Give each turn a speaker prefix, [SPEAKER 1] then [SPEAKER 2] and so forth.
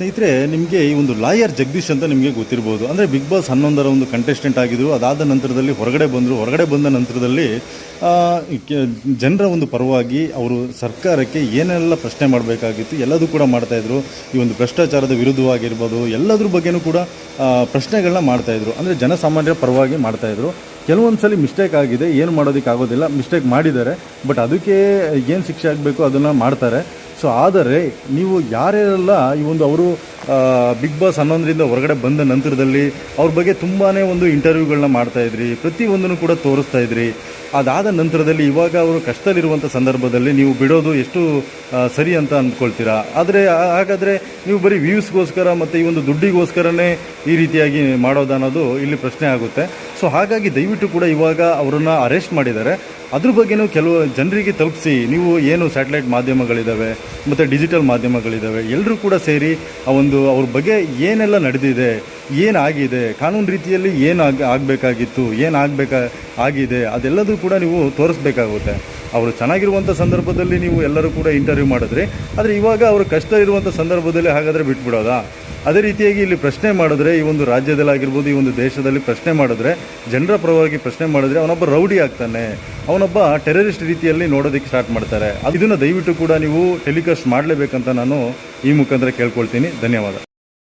[SPEAKER 1] ಸ್ನೇಹಿತರೆ, ನಿಮಗೆ ಈ ಒಂದು ಲಾಯರ್ ಜಗದೀಶ್ ಅಂತ ನಿಮಗೆ ಗೊತ್ತಿರ್ಬೋದು. ಅಂದರೆ ಬಿಗ್ ಬಾಸ್ ಹನ್ನೊಂದರ ಒಂದು ಕಂಟೆಸ್ಟೆಂಟ್ ಆಗಿದ್ರು. ಅದಾದ ನಂತರದಲ್ಲಿ ಹೊರಗಡೆ ಬಂದರು. ಹೊರಗಡೆ ಬಂದ ನಂತರದಲ್ಲಿ ಜನರ ಒಂದು ಪರವಾಗಿ ಅವರು ಸರ್ಕಾರಕ್ಕೆ ಏನೆಲ್ಲ ಪ್ರಶ್ನೆ ಮಾಡಬೇಕಾಗಿತ್ತು, ಎಲ್ಲದೂ ಕೂಡ ಮಾಡ್ತಾಯಿದ್ರು ಈ ಒಂದು ಭ್ರಷ್ಟಾಚಾರದ ವಿರುದ್ಧವಾಗಿರ್ಬೋದು, ಎಲ್ಲದ್ರ ಬಗ್ಗೆನೂ ಕೂಡ ಪ್ರಶ್ನೆಗಳನ್ನ ಮಾಡ್ತಾಯಿದ್ರು ಅಂದರೆ ಜನಸಾಮಾನ್ಯರ ಪರವಾಗಿ ಮಾಡ್ತಾಯಿದ್ರು ಕೆಲವೊಂದು ಸಲ ಮಿಸ್ಟೇಕ್ ಆಗಿದೆ. ಏನು ಮಾಡೋದಕ್ಕೆ ಆಗೋದಿಲ್ಲ ಮಿಸ್ಟೇಕ್ ಮಾಡಿದ್ದಾರೆ. ಬಟ್ ಅದಕ್ಕೆ ಏನು ಶಿಕ್ಷೆ ಆಗಬೇಕು? ಅದನ್ನು ಮಾಡ್ತಾರೆ. ಸೊ ಆದರೆ ನೀವು ಯಾರ್ಯಾರೆಲ್ಲ ಈ ಒಂದು ಅವರು ಬಿಗ್ ಬಾಸ್ ಹನ್ನೊಂದರಿಂದ ಹೊರಗಡೆ ಬಂದ ನಂತರದಲ್ಲಿ ಅವ್ರ ಬಗ್ಗೆ ತುಂಬಾ ಒಂದು ಇಂಟರ್ವ್ಯೂಗಳನ್ನ ಮಾಡ್ತಾ ಇದ್ರಿ ಪ್ರತಿಯೊಂದನ್ನು ಕೂಡ ತೋರಿಸ್ತಾ ಇದ್ರಿ. ಅದಾದ ನಂತರದಲ್ಲಿ ಇವಾಗ ಅವರು ಕಷ್ಟದಲ್ಲಿರುವಂಥ ಸಂದರ್ಭದಲ್ಲಿ ನೀವು ಬಿಡೋದು ಎಷ್ಟು ಸರಿ ಅಂತ ಅಂದ್ಕೊಳ್ತೀರಾ? ಆದರೆ ಹಾಗಾದರೆ ನೀವು ಬರೀ ವ್ಯೂಸ್ಗೋಸ್ಕರ ಮತ್ತು ಈ ಒಂದು ದುಡ್ಡಿಗೋಸ್ಕರನೇ ಈ ರೀತಿಯಾಗಿ ಮಾಡೋದು ಅನ್ನೋದು ಇಲ್ಲಿ ಪ್ರಶ್ನೆ ಆಗುತ್ತೆ. ಸೊ ಹಾಗಾಗಿ ದಯವಿಟ್ಟು ಕೂಡ ಇವಾಗ ಅವರನ್ನು ಅರೆಸ್ಟ್ ಮಾಡಿದ್ದಾರೆ. ಅದ್ರ ಬಗ್ಗೆನೂ ಕೆಲವು ಜನರಿಗೆ ತಲುಪಿಸಿ ನೀವು ಏನು ಸ್ಯಾಟಲೈಟ್ ಮಾಧ್ಯಮಗಳಿದ್ದಾವೆ ಮತ್ತು ಡಿಜಿಟಲ್ ಮಾಧ್ಯಮಗಳಿದ್ದಾವೆ ಎಲ್ಲರೂ ಕೂಡ ಸೇರಿ ಆ ಒಂದು ಅವ್ರ ಬಗ್ಗೆ ಏನೆಲ್ಲ ನಡೆದಿದೆ, ಏನಾಗಿದೆ, ಕಾನೂನು ರೀತಿಯಲ್ಲಿ ಏನು ಆಗ, ಆಗಬೇಕಾಗಿತ್ತು, ಏನು ಆಗಬೇಕಾ, ಆಗಿದೆ, ಅದೆಲ್ಲದೂ ಕೂಡ ನೀವು ತೋರಿಸ್ಬೇಕಾಗುತ್ತೆ. ಅವರು ಚೆನ್ನಾಗಿರುವಂಥ ಸಂದರ್ಭದಲ್ಲಿ ನೀವು ಎಲ್ಲರೂ ಕೂಡ ಇಂಟರ್ವ್ಯೂ ಮಾಡಿದ್ರಿ, ಆದರೆ ಇವಾಗ ಅವರು ಕಷ್ಟ ಇರುವಂಥ ಸಂದರ್ಭದಲ್ಲಿ ಹಾಗಾದರೆ ಬಿಟ್ಬಿಡೋದಾ? ಅದೇ ರೀತಿಯಾಗಿ ಇಲ್ಲಿ ಪ್ರಶ್ನೆ ಮಾಡಿದ್ರೆ, ಈ ಒಂದು ರಾಜ್ಯದಲ್ಲಾಗಿರ್ಬೋದು, ಈ ಒಂದು ದೇಶದಲ್ಲಿ ಪ್ರಶ್ನೆ ಮಾಡಿದ್ರೆ, ಜನರ ಪರವಾಗಿ ಪ್ರಶ್ನೆ ಮಾಡಿದ್ರೆ ಅವನೊಬ್ಬ ರೌಡಿ ಆಗ್ತಾನೆ. ಅವನೊಬ್ಬ ಟೆರರಿಸ್ಟ್ ರೀತಿಯಲ್ಲಿ ನೋಡೋದಕ್ಕೆ ಸ್ಟಾರ್ಟ್ ಮಾಡ್ತಾರೆ. ಇದನ್ನು ದಯವಿಟ್ಟು ಕೂಡ ನೀವು ಟೆಲಿಕಾಸ್ಟ್ ಮಾಡಲೇಬೇಕಂತ ನಾನು ಈ ಮುಖಾಂತರ ಕೇಳ್ಕೊಳ್ತೀನಿ. ಧನ್ಯವಾದ.